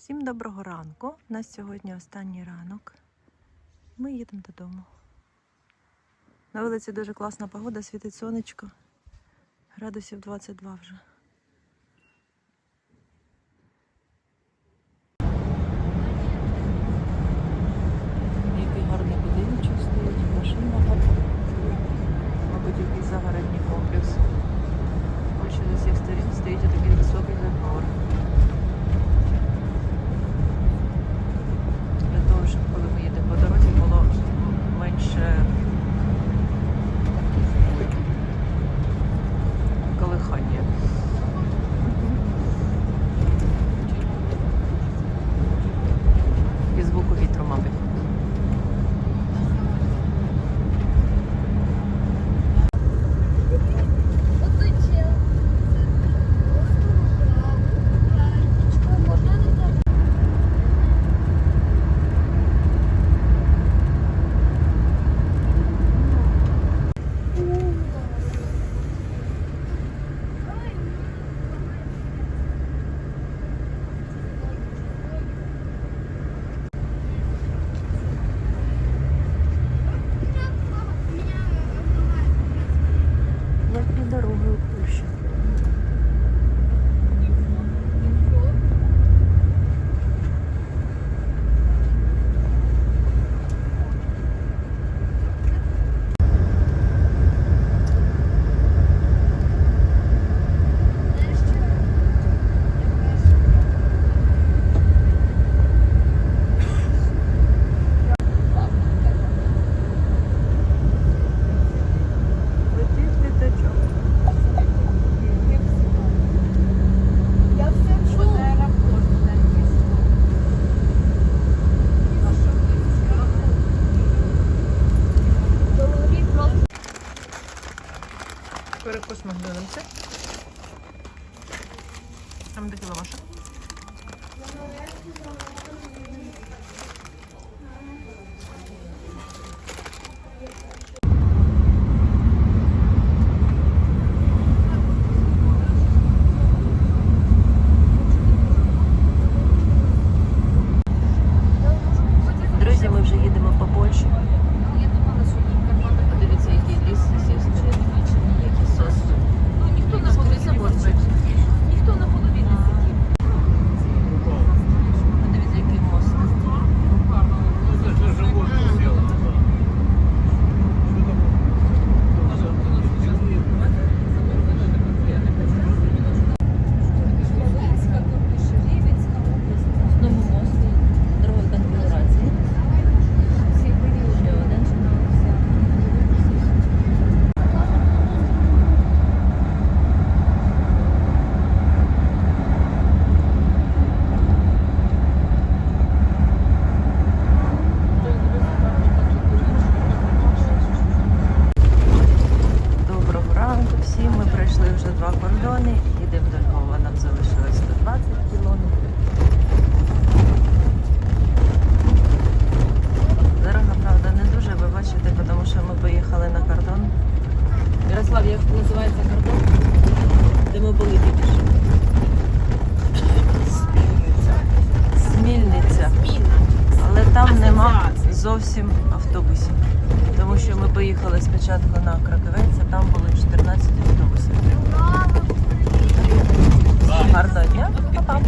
Всім доброго ранку. У нас сьогодні останній ранок. Ми їдемо додому. На вулиці дуже класна погода, світить сонечко. Градусів 22 вже. Перекус Макдональдса. Там де кіловаша. Ярослав, як називається кордон? Де ми були тільки що. Смільниця. Але там нема зовсім автобусів. Тому що ми поїхали спочатку на Краківець, а там було 14 автобусів. Гарного дня, па-па.